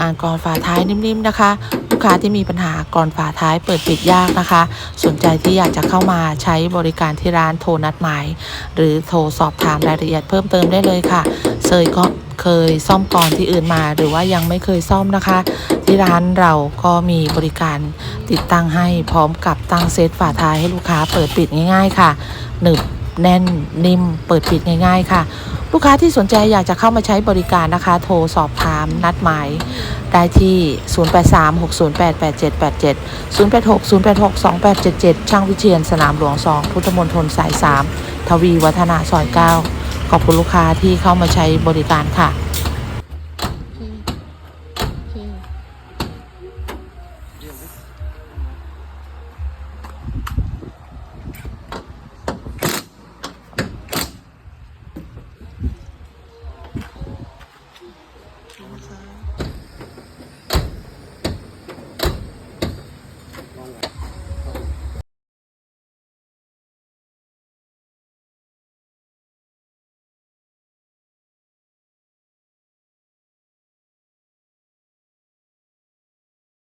งานกรอนฝาท้ายนิ่มๆนะคะ ลูกค้าที่มีปัญหากรอนฝาท้ายเปิดปิดยากนะคะ สนใจที่อยากจะเข้ามาใช้บริการที่ร้านโทรนัดหมาย หรือโทรสอบถามรายละเอียดเพิ่มเติมได้เลยค่ะเคยก็เคยซ่อมกรที่อื่นมา หรือว่ายังไม่เคยซ่อมนะคะ ที่ร้านเราก็มีบริการติดตั้งให้พร้อมกับตั้งเซตฝาท้ายให้ลูกค้าเปิดปิดง่าย ๆ ค่ะหนึบ แน่นนิ่มเปิดปิดง่าย ๆ ค่ะ ลูกค้าที่สนใจอยากจะเข้ามาใช้บริการนะคะ โทรสอบถามนัดหมายได้ที่ 0836088787 0860862877 ช่างวิเชียนสนามหลวง 2 พุทธมณฑลสาย 3 ทวีวัฒนาซอย 9 ขอบคุณลูกค้าที่เข้ามาใช้บริการค่ะโอเคโอเค 都在。